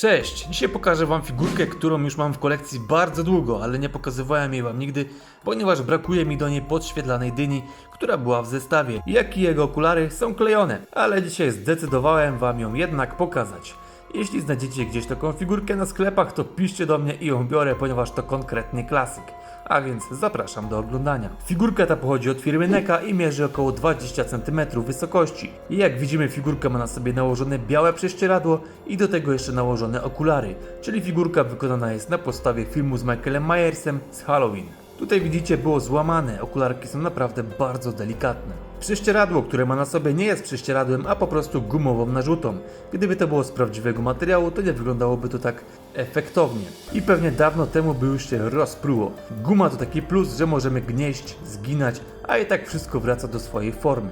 Cześć! Dzisiaj pokażę Wam figurkę, którą już mam w kolekcji bardzo długo, ale nie pokazywałem jej Wam nigdy, ponieważ brakuje mi do niej podświetlanej dyni, która była w zestawie, jak i jego okulary są klejone, ale dzisiaj zdecydowałem Wam ją jednak pokazać. Jeśli znajdziecie gdzieś taką figurkę na sklepach, to piszcie do mnie i ją biorę, ponieważ to konkretnie klasyk. A więc zapraszam do oglądania. Figurka ta pochodzi od firmy NECA i mierzy około 20 cm wysokości. I jak widzimy figurka ma na sobie nałożone białe prześcieradło i do tego jeszcze nałożone okulary, czyli figurka wykonana jest na podstawie filmu z Michaelem Myersem z Halloween. Tutaj widzicie było złamane, okularki są naprawdę bardzo delikatne. Prześcieradło, które ma na sobie nie jest prześcieradłem, a po prostu gumową narzutą. Gdyby to było z prawdziwego materiału, to nie wyglądałoby to tak efektownie. I pewnie dawno temu by już się rozpruło. Guma to taki plus, że możemy gnieść, zginać, a i tak wszystko wraca do swojej formy.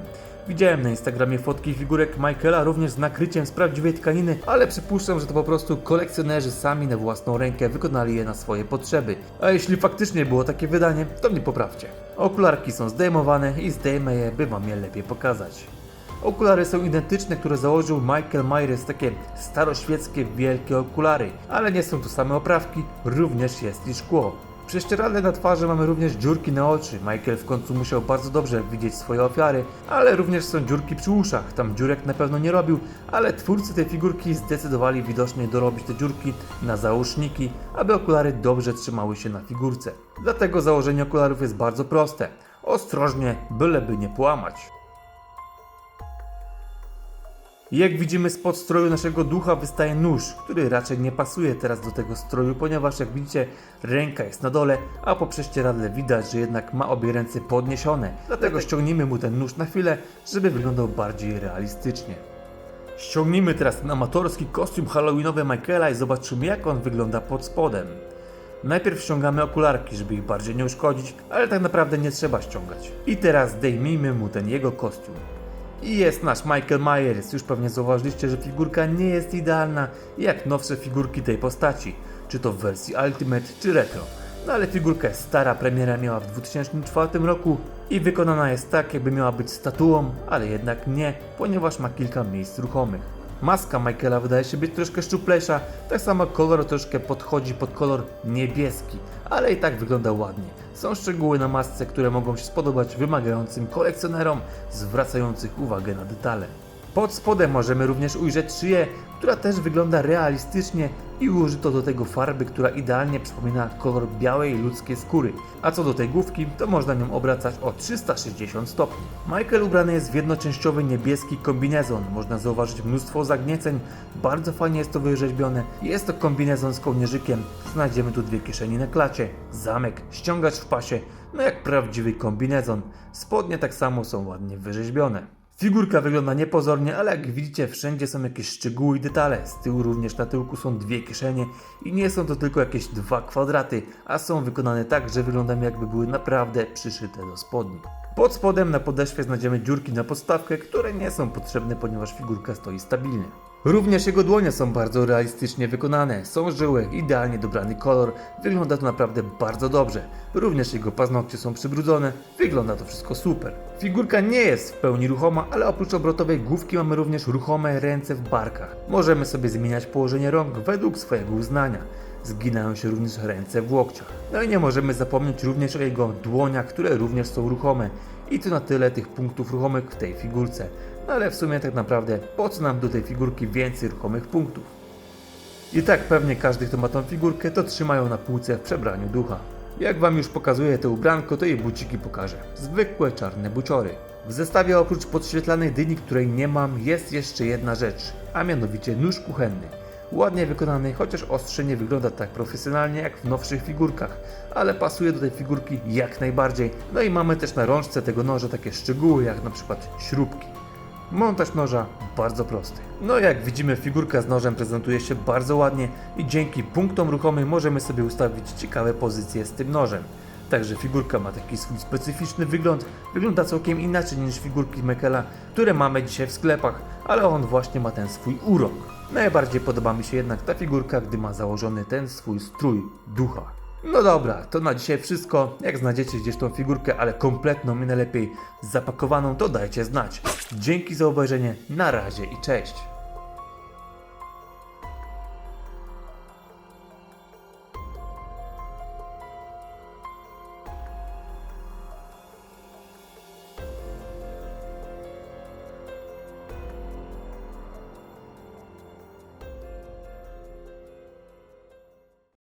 Widziałem na Instagramie fotki figurek Michaela również z nakryciem z prawdziwej tkaniny, ale przypuszczam, że to po prostu kolekcjonerzy sami na własną rękę wykonali je na swoje potrzeby. A jeśli faktycznie było takie wydanie, to mnie poprawcie. Okularki są zdejmowane i zdejmę je, by wam je lepiej pokazać. Okulary są identyczne, które założył Michael Myers, takie staroświeckie wielkie okulary, ale nie są to same oprawki, również jest i szkło. Prześcieradle na twarzy mamy również dziurki na oczy. Michael w końcu musiał bardzo dobrze widzieć swoje ofiary, ale również są dziurki przy uszach. Tam dziurek na pewno nie robił, ale twórcy tej figurki zdecydowali widocznie dorobić te dziurki na załóżniki, aby okulary dobrze trzymały się na figurce. Dlatego założenie okularów jest bardzo proste. Ostrożnie, byleby nie połamać. Jak widzimy spod stroju naszego ducha wystaje nóż, który raczej nie pasuje teraz do tego stroju, ponieważ jak widzicie ręka jest na dole, a po prześcieradle widać, że jednak ma obie ręce podniesione. Dlatego ściągnijmy mu ten nóż na chwilę, żeby wyglądał bardziej realistycznie. Ściągnijmy teraz ten amatorski kostium halloweenowy Michaela i zobaczymy jak on wygląda pod spodem. Najpierw ściągamy okularki, żeby ich bardziej nie uszkodzić, ale tak naprawdę nie trzeba ściągać. I teraz zdejmijmy mu ten jego kostium. I jest nasz Michael Myers. Już pewnie zauważyliście, że figurka nie jest idealna jak nowsze figurki tej postaci, czy to w wersji Ultimate, czy Retro. No ale figurka jest stara, premiera miała w 2004 roku i wykonana jest tak, jakby miała być statuą, ale jednak nie, ponieważ ma kilka miejsc ruchomych. Maska Michaela wydaje się być troszkę szczuplejsza, tak samo kolor troszkę podchodzi pod kolor niebieski, ale i tak wygląda ładnie. Są szczegóły na masce, które mogą się spodobać wymagającym kolekcjonerom zwracających uwagę na detale. Pod spodem możemy również ujrzeć szyję, która też wygląda realistycznie i użyto do tego farby, która idealnie przypomina kolor białej ludzkiej skóry. A co do tej główki, to można nią obracać o 360 stopni. Michael ubrany jest w jednoczęściowy niebieski kombinezon. Można zauważyć mnóstwo zagnieceń, bardzo fajnie jest to wyrzeźbione. Jest to kombinezon z kołnierzykiem, znajdziemy tu dwie kieszeni na klacie, zamek, ściągacz w pasie, no jak prawdziwy kombinezon. Spodnie tak samo są ładnie wyrzeźbione. Figurka wygląda niepozornie, ale jak widzicie wszędzie są jakieś szczegóły i detale. Z tyłu również na tyłku są dwie kieszenie i nie są to tylko jakieś dwa kwadraty, a są wykonane tak, że wyglądają jakby były naprawdę przyszyte do spodni. Pod spodem na podeszwie znajdziemy dziurki na podstawkę, które nie są potrzebne, ponieważ figurka stoi stabilnie. Również jego dłonie są bardzo realistycznie wykonane, są żyłe, idealnie dobrany kolor, wygląda to naprawdę bardzo dobrze. Również jego paznokcie są przybrudzone, wygląda to wszystko super. Figurka nie jest w pełni ruchoma, ale oprócz obrotowej główki mamy również ruchome ręce w barkach. Możemy sobie zmieniać położenie rąk według swojego uznania. Zginają się również ręce w łokciach. No i nie możemy zapomnieć również o jego dłoniach, które również są ruchome. I to na tyle tych punktów ruchomych w tej figurce. No ale w sumie tak naprawdę po co nam do tej figurki więcej ruchomych punktów? I tak pewnie każdy, kto ma tą figurkę, to trzymają na półce w przebraniu ducha. Jak wam już pokazuję te ubranko, to jej buciki pokażę. Zwykłe czarne buciory. W zestawie oprócz podświetlanej dyni, której nie mam, jest jeszcze jedna rzecz, a mianowicie nóż kuchenny. Ładnie wykonany, chociaż ostrze nie wygląda tak profesjonalnie jak w nowszych figurkach, ale pasuje do tej figurki jak najbardziej. No i mamy też na rączce tego noża takie szczegóły jak na przykład śrubki. Montaż noża bardzo prosty. No jak widzimy figurka z nożem prezentuje się bardzo ładnie i dzięki punktom ruchomym możemy sobie ustawić ciekawe pozycje z tym nożem. Także figurka ma taki swój specyficzny wygląd, wygląda całkiem inaczej niż figurki Michaela, które mamy dzisiaj w sklepach, ale on właśnie ma ten swój urok. Najbardziej podoba mi się jednak ta figurka, gdy ma założony ten swój strój ducha. No dobra, to na dzisiaj wszystko. Jak znajdziecie gdzieś tą figurkę, ale kompletną i najlepiej zapakowaną, to dajcie znać. Dzięki za obejrzenie, na razie i cześć.